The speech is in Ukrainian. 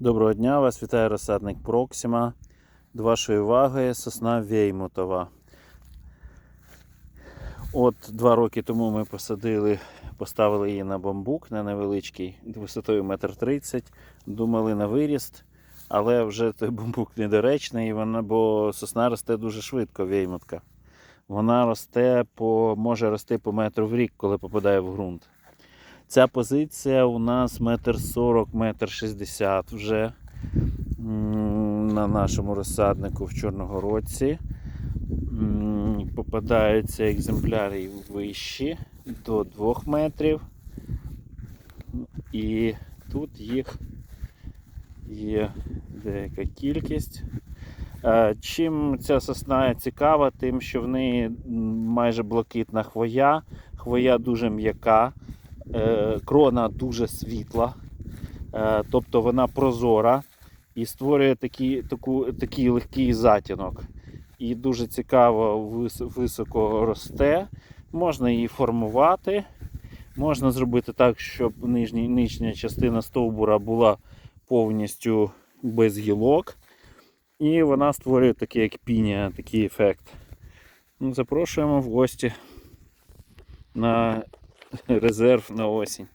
Доброго дня, вас вітає розсадник Проксима. До вашої уваги сосна Веймутова. От два роки тому ми посадили, поставили її на бамбук на невеличкий висотою 1,30 м. Думали на виріст, але вже той бамбук недоречний, вона, бо сосна росте дуже швидко, веймутка. Вона росте по, може рости по метру в рік, коли попадає в ґрунт. Ця позиція у нас метр сорок, метр шістдесят вже на нашому розсаднику в Чорногородці. Попадаються екземпляри вищі до 2 метрів. І тут їх є деяка кількість. Чим ця сосна цікава, тим, що в неї майже блакитна хвоя, хвоя дуже м'яка, крона дуже світла, е, тобто вона прозора і створює такі, таку, такий легкий затінок. І дуже цікаво високо росте. Можна її формувати. Можна зробити так, щоб нижні, нижня частина стовбура була повністю без гілок. І вона створює такий, як пінія, такий ефект. Ну, запрошуємо в гості на резерв на осінь.